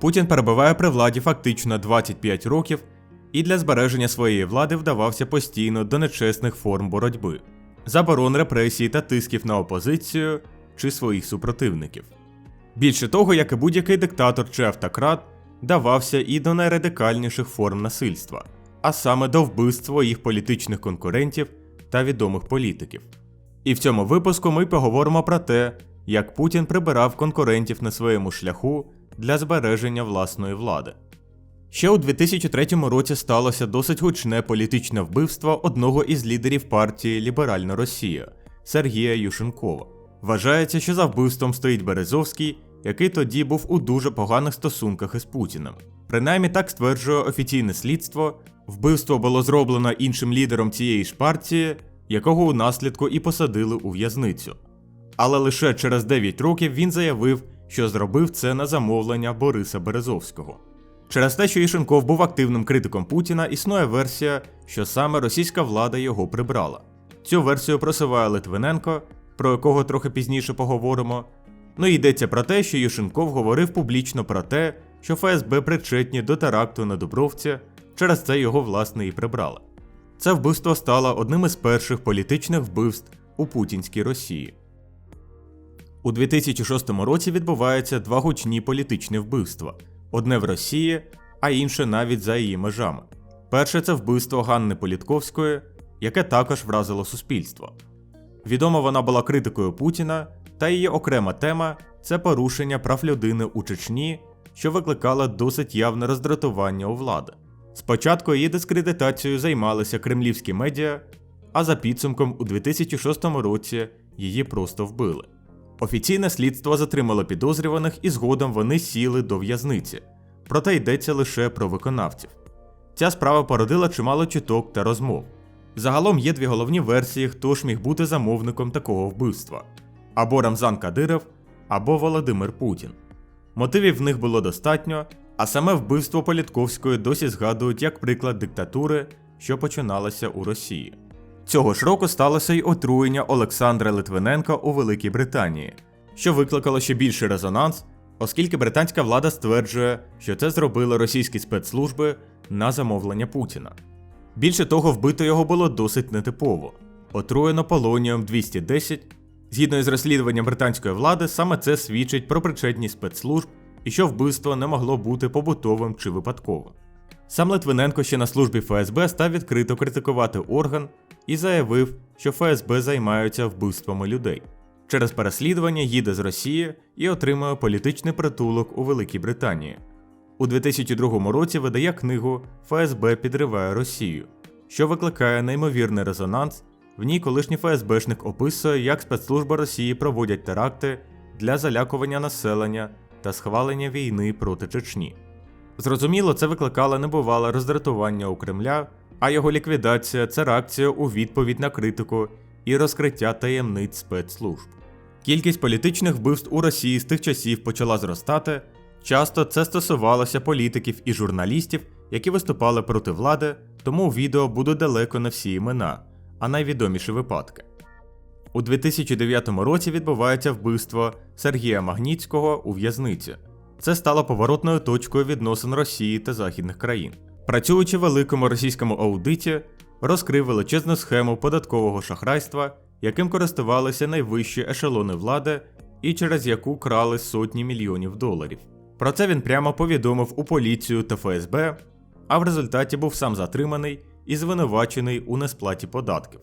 Путін перебуває при владі фактично 25 років і для збереження своєї влади вдавався постійно до нечесних форм боротьби, заборон репресій та тисків на опозицію чи своїх супротивників. Більше того, як і будь-який диктатор чи автократ, давався і до найрадикальніших форм насильства, а саме до вбивств своїх політичних конкурентів та відомих політиків. І в цьому випуску ми поговоримо про те, як Путін прибирав конкурентів на своєму шляху для збереження власної влади. Ще у 2003 році сталося досить гучне політичне вбивство одного із лідерів партії Ліберальна Росія Сергія Юшенкова. Вважається, що за вбивством стоїть Березовський, який тоді був у дуже поганих стосунках із Путіним. Принаймні так стверджує офіційне слідство. Вбивство було зроблено іншим лідером цієї ж партії, якого у наслідку і посадили у в'язницю. Але лише через 9 років він заявив, що зробив це на замовлення Бориса Березовського. Через те, що Ішенков був активним критиком Путіна, існує версія, що саме російська влада його прибрала. Цю версію просуває Литвиненко, про якого трохи пізніше поговоримо. Ну і йдеться про те, що Ющенков говорив публічно про те, що ФСБ причетні до теракту на Дубровці, через це його власне і прибрали. Це вбивство стало одним із перших політичних вбивств у путінській Росії. У 2006 році відбуваються два гучні політичні вбивства: одне в Росії, а інше навіть за її межами. Перше це вбивство Ганни Політковської, яке також вразило суспільство. Відома вона була критикою Путіна, та її окрема тема це порушення прав людини у Чечні, що викликало досить явне роздратування у влади. Спочатку її дискредитацією займалися кремлівські медіа, а за підсумком у 2006 році її просто вбили. Офіційне слідство затримало підозрюваних і згодом вони сіли до в'язниці, проте йдеться лише про виконавців. Ця справа породила чимало чуток та розмов. Загалом є дві головні версії, хто ж міг бути замовником такого вбивства: або Рамзан Кадиров, або Володимир Путін. Мотивів в них було достатньо, а саме вбивство Політковської досі згадують як приклад диктатури, що починалася у Росії. Цього ж року сталося й отруєння Олександра Литвиненка у Великій Британії, що викликало ще більший резонанс, оскільки британська влада стверджує, що це зробили російські спецслужби на замовлення Путіна. Більше того, вбито його було досить нетипово отруєно полонієм 210. Згідно із розслідуванням британської влади, саме це свідчить про причетність спецслужб і що вбивство не могло бути побутовим чи випадковим. Сам Литвиненко ще на службі ФСБ став відкрито критикувати орган і заявив, що ФСБ займаються вбивствами людей. Через переслідування їде з Росії і отримує політичний притулок у Великій Британії. У 2002 році видає книгу ФСБ підриває Росію, що викликає неймовірний резонанс. В ній колишній ФСБшник описує, як спецслужби Росії проводять теракти для залякування населення та схвалення війни проти Чечні. Зрозуміло, це викликало небувале роздратування у Кремля, а його ліквідація це реакція у відповідь на критику і розкриття таємниць спецслужб. Кількість політичних вбивств у Росії з тих часів почала зростати. Часто це стосувалося політиків і журналістів, які виступали проти влади, тому у відео будуть далеко не всі імена, а найвідоміші випадки. У 2009 році відбувається вбивство Сергія Магніцького у в'язниці. Це стало поворотною точкою відносин Росії та західних країн. Працюючи в великому російському аудиті, розкрив величезну схему податкового шахрайства, яким користувалися найвищі ешелони влади і через яку крали сотні мільйонів доларів. Про це він прямо повідомив у поліцію та ФСБ, а в результаті був сам затриманий і звинувачений у несплаті податків.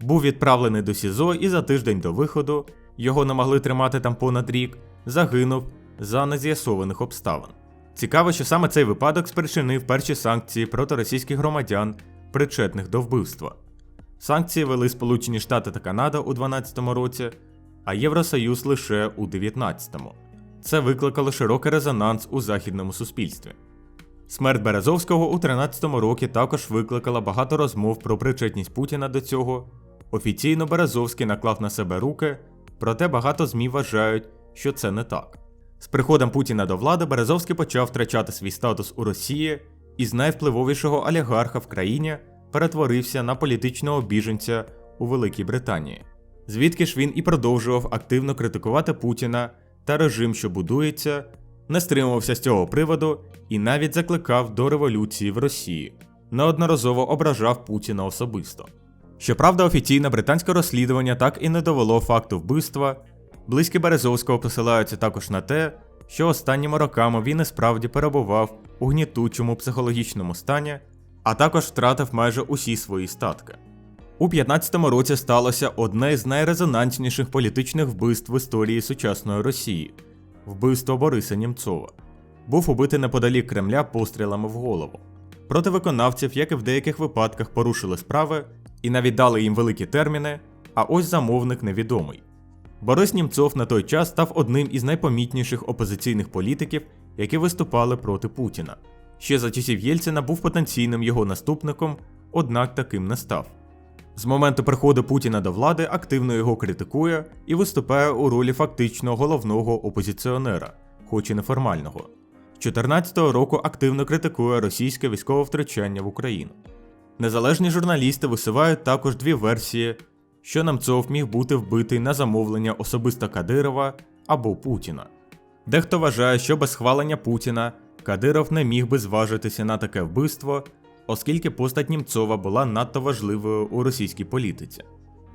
Був відправлений до СІЗО і за тиждень до виходу його не могли тримати там понад рік, загинув за нез'ясованих обставин. Цікаво, що саме цей випадок спричинив перші санкції проти російських громадян, причетних до вбивства. Санкції вели Сполучені Штати та Канада у 2012 році, а Євросоюз лише у 2019. Це викликало широкий резонанс у західному суспільстві. Смерть Березовського у 2013 році також викликала багато розмов про причетність Путіна до цього. Офіційно Березовський наклав на себе руки, проте багато ЗМІ вважають, що це не так. З приходом Путіна до влади Березовський почав втрачати свій статус у Росії і з найвпливовішого олігарха в країні перетворився на політичного біженця у Великій Британії. Звідки ж він і продовжував активно критикувати Путіна та режим, що будується, не стримувався з цього приводу і навіть закликав до революції в Росії, неодноразово ображав Путіна особисто. Щоправда, офіційне британське розслідування так і не довело факту вбивства. Близькі Березовського посилаються також на те, що останніми роками він і справді перебував у гнітучому психологічному стані, а також втратив майже усі свої статки. У 15-му році сталося одне з найрезонансніших політичних вбивств в історії сучасної Росії вбивство Бориса Німцова. Був убитий неподалік Кремля пострілами в голову. Проти виконавців, як і в деяких випадках, порушили справи і навіть дали їм великі терміни, а ось замовник невідомий. Борис Німцов на той час став одним із найпомітніших опозиційних політиків, які виступали проти Путіна. Ще за часів Єльцина був потенційним його наступником, однак таким не став. З моменту приходу Путіна до влади активно його критикує і виступає у ролі фактично головного опозиціонера, хоч і неформального. З 2014 року активно критикує російське військове втручання в Україну. Незалежні журналісти висувають також дві версії, що Немцов міг бути вбитий на замовлення особисто Кадирова або Путіна. Дехто вважає, що без схвалення Путіна Кадиров не міг би зважитися на таке вбивство, оскільки постать Німцова була надто важливою у російській політиці.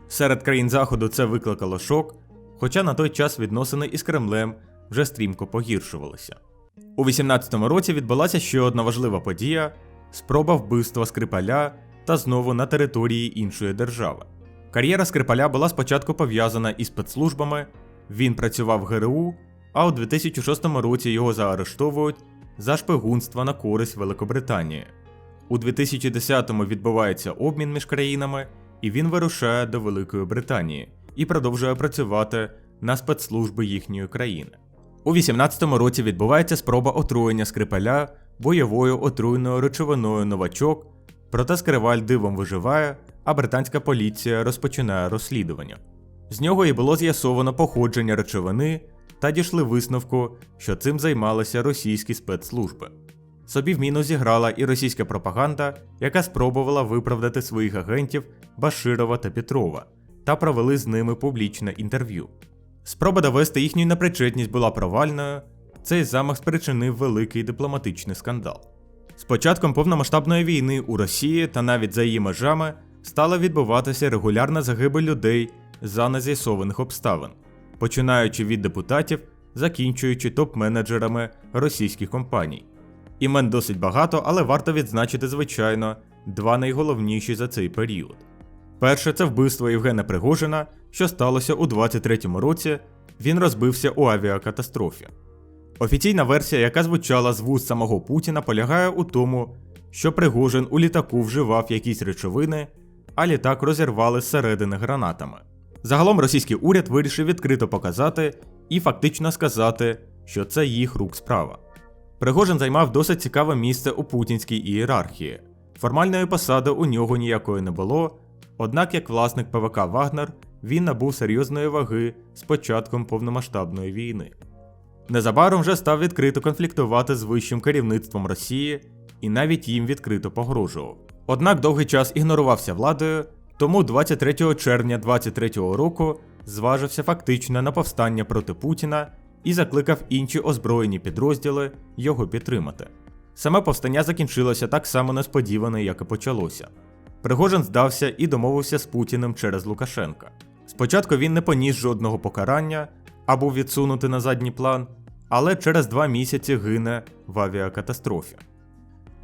Серед країн Заходу це викликало шок, хоча на той час відносини із Кремлем вже стрімко погіршувалися. У 18-му році відбулася ще одна важлива подія спроба вбивства Скрипаля та знову на території іншої держави. Кар'єра Скрипаля була спочатку пов'язана із спецслужбами, він працював в ГРУ, а у 2006 році його заарештовують за шпигунство на користь Великобританії. У 2010-му відбувається обмін між країнами, і він вирушає до Великої Британії і продовжує працювати на спецслужби їхньої країни. У 18-му році відбувається спроба отруєння Скрипаля бойовою отруйною речовиною новачок, проте Скриваль дивом виживає, а британська поліція розпочинає розслідування. З нього і було з'ясовано походження речовини та дійшли висновку, що цим займалися російські спецслужби. Собі в міну зіграла і російська пропаганда, яка спробувала виправдати своїх агентів Баширова та Петрова та провели з ними публічне інтерв'ю. Спроба довести їхню непричетність була провальною, цей замах спричинив великий дипломатичний скандал. З початком повномасштабної війни у Росії та навіть за її межами стала відбуватися регулярна загибель людей за нез'ясованих обставин, починаючи від депутатів, закінчуючи топ-менеджерами російських компаній. Імен досить багато, але варто відзначити, звичайно, два найголовніші за цей період. Перше це вбивство Євгена Пригожина, що сталося у 23-му році, він розбився у авіакатастрофі. Офіційна версія, яка звучала з вуст самого Путіна, полягає у тому, що Пригожин у літаку вживав якісь речовини, а літак розірвали зсередини гранатами. Загалом російський уряд вирішив відкрито показати і фактично сказати, що це їх рук справа. Пригожин займав досить цікаве місце у путінській ієрархії. Формальної посади у нього ніякої не було, однак як власник ПВК Вагнер він набув серйозної ваги з початком повномасштабної війни. Незабаром вже став відкрито конфліктувати з вищим керівництвом Росії і навіть їм відкрито погрожував. Однак довгий час ігнорувався владою, тому 23 червня 2023 року зважився фактично на повстання проти Путіна і закликав інші озброєні підрозділи його підтримати. Саме повстання закінчилося так само несподівано, як і почалося. Пригожин здався і домовився з Путіним через Лукашенка. Спочатку він не поніс жодного покарання а був відсунутий на задній план, але через два місяці гине в авіакатастрофі.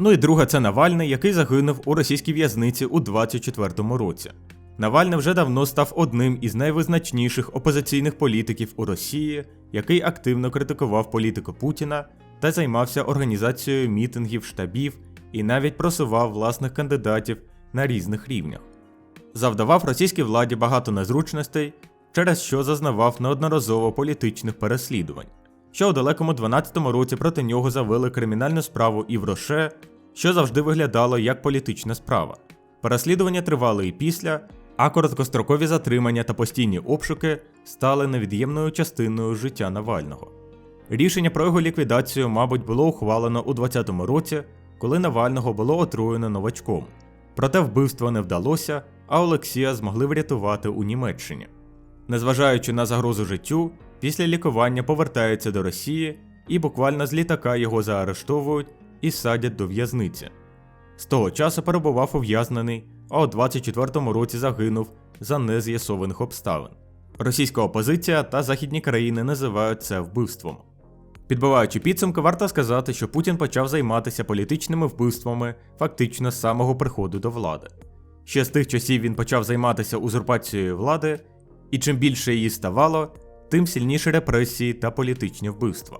Ну і друга це Навальний, який загинув у російській в'язниці у 24-му році. Навальний вже давно став одним із найвизначніших опозиційних політиків у Росії, який активно критикував політику Путіна та займався організацією мітингів, штабів і навіть просував власних кандидатів на різних рівнях. Завдавав російській владі багато незручностей, через що зазнавав неодноразово політичних переслідувань. Ще у далекому 12-му році проти нього завели кримінальну справу і в Роше, що завжди виглядало як політична справа. Переслідування тривали і після, а короткострокові затримання та постійні обшуки стали невід'ємною частиною життя Навального. Рішення про його ліквідацію, мабуть, було ухвалено у 20-му році, коли Навального було отруєно новачком. Проте вбивство не вдалося, а Олексія змогли врятувати у Німеччині. Незважаючи на загрозу життю, після лікування повертається до Росії і буквально з літака його заарештовують і садять до в'язниці. З того часу перебував ув'язнений, а у 24-му році загинув за нез'ясованих обставин. Російська опозиція та західні країни називають це вбивством. Підбиваючи підсумки, варто сказати, що Путін почав займатися політичними вбивствами фактично з самого приходу до влади. Ще з тих часів він почав займатися узурпацією влади, і чим більше її ставало, тим сильніші репресії та політичні вбивства.